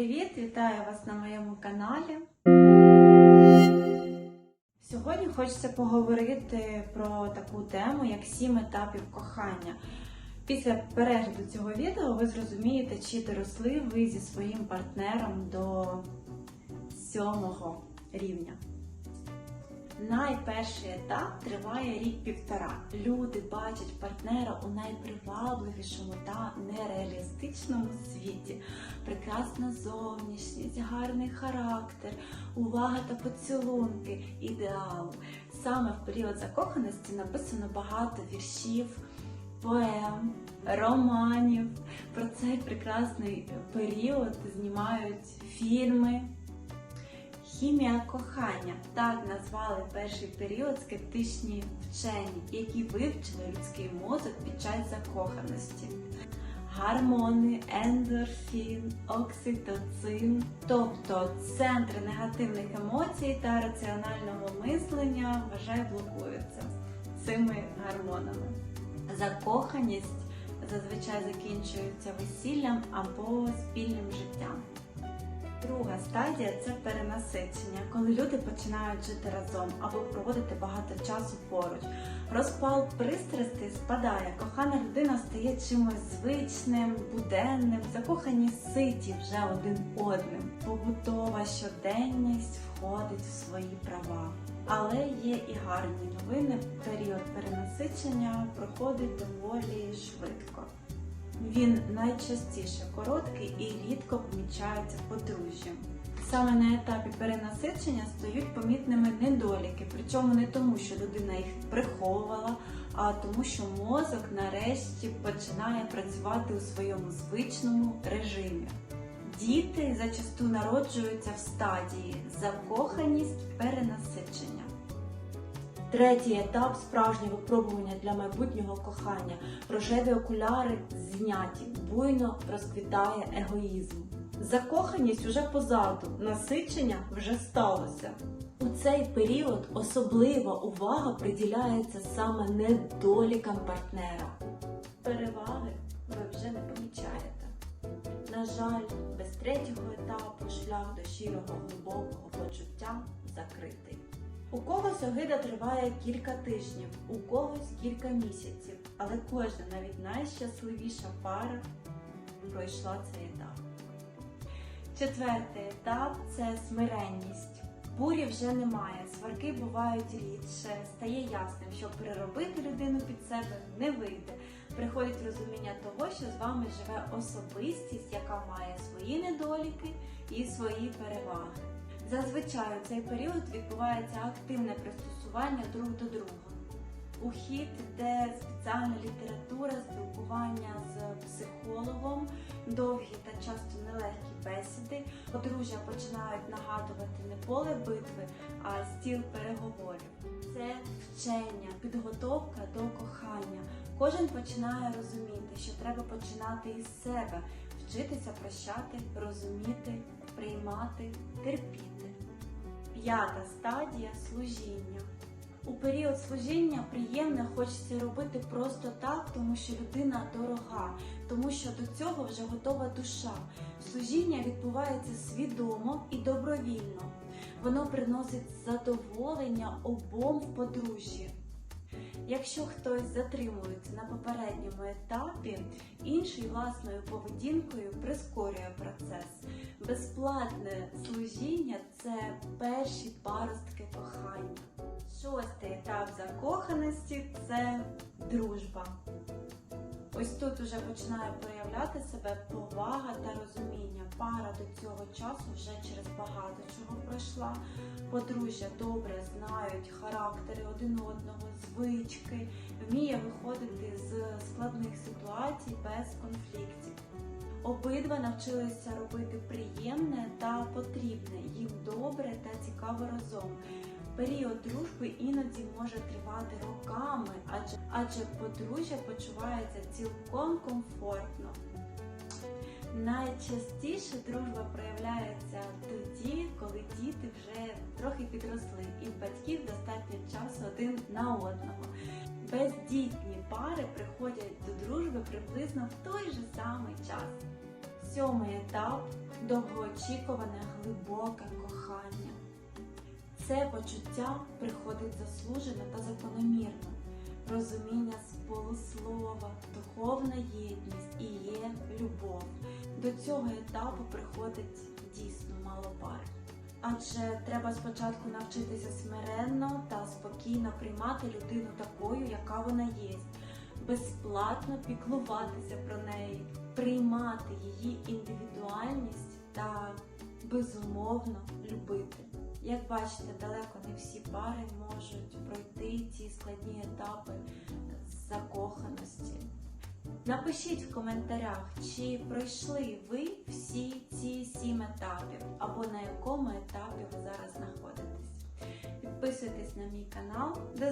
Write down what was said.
привіт! Вітаю вас на моєму каналі. Сьогодні хочеться поговорити про таку тему, як сім етапів кохання. Після перегляду цього відео ви зрозумієте, чи доросли ви зі своїм партнером до сьомого рівня. Найперший етап триває рік-півтора. Люди бачать партнера у найпривабливішому та нереалістичному світі. Прекрасна зовнішність, гарний характер, увага та поцілунки, ідеал. Саме в період закоханості написано багато віршів, поем, романів. Про цей прекрасний період знімають фільми. Хімія кохання так назвали перший період скептичні вчені, які вивчили людський мозок під час закоханості. Гормони, ендорфін, окситоцин, тобто центри негативних емоцій та раціонального мислення, вважає, блокуються цими гормонами. Закоханість зазвичай закінчується весіллям або спільним життям. Друга стадія це перенасичення, коли люди починають жити разом або проводити багато часу поруч. Розпал пристрастей спадає, кохана людина стає чимось звичним, буденним, закохані ситі вже один одним. Побутова щоденність входить в свої права. Але є і гарні новини. Період перенасичення проходить доволі швидко. Він найчастіше короткий і рідко помічається подружжям. Саме на етапі перенасичення стають помітними недоліки, причому не тому, що людина їх приховувала, а тому, що мозок нарешті починає працювати у своєму звичному режимі. Діти зачасту народжуються в стадії закоханість перенасичення. Третій етап справжнє випробування для майбутнього кохання. Рожеві окуляри зняті, буйно розквітає егоїзм. Закоханість уже позаду, насичення вже сталося. У цей період особлива увага приділяється саме недолікам партнера. Переваги ви вже не помічаєте. На жаль, без третього етапу шлях до щирого глибокого почуття закритий. У когось огида триває кілька тижнів, у когось кілька місяців, але кожна, навіть найщасливіша пара пройшла цей етап. Четвертий етап це смиренність. Бурі вже немає, сварки бувають рідше, стає ясним, що переробити людину під себе не вийде. Приходить розуміння того, що з вами живе особистість, яка має свої недоліки і свої переваги. Зазвичай у цей період відбувається активне пристосування друг до друга. У хід йде спеціальна література, спілкування з психологом, довгі та часто нелегкі бесіди. Подружжя починають нагадувати не поле битви, а стіл переговорів. Це вчення, підготовка до кохання. Кожен починає розуміти, що треба починати із себе, вчитися прощати, розуміти, приймати, терпіти. П'ята стадія служіння. У період служіння приємно хочеться робити просто так, тому що людина дорога, тому що до цього вже готова душа. Служіння відбувається свідомо і добровільно. Воно приносить задоволення обом в подружжі. Якщо хтось затримується на попередньому етапі, інший власною поведінкою прискорює процес. Безплатне служіння це перші паростки кохання. Шостий етап закоханості це дружба. Ось тут уже починає проявляти себе повага та розуміння. Пара до цього часу вже через багато чого пройшла. Подружжя добре знають характери один одного, звички, вміє виходити з складних ситуацій без конфліктів. Обидва навчилися робити приємне та потрібне, їм добре та цікаво разом. Період дружби іноді може тривати роками, адже, адже подружжя почувається цілком комфортно. Найчастіше дружба проявляється тоді, коли діти вже трохи підросли, і в батьків достатньо часу один на одного. Бездітні пари приходять до дружби приблизно в той же самий час. Сьомий етап довгоочікуване глибоке кохання. Це почуття приходить заслужено та закономірно. Розуміння з полуслова, духовна єдність і є любов. До цього етапу приходить дійсно мало пар. Адже треба спочатку навчитися смиренно та спокійно приймати людину такою, яка вона є, безплатно піклуватися про неї, приймати її індивідуальність та безумовно любити. Як бачите, далеко не всі пари можуть пройти ці складні етапи закоханості. Напишіть в коментарях, чи пройшли ви всі ці сім етапів, або на якому етапі ви зараз знаходитесь. Підписуйтесь на мій канал. Зустрічі!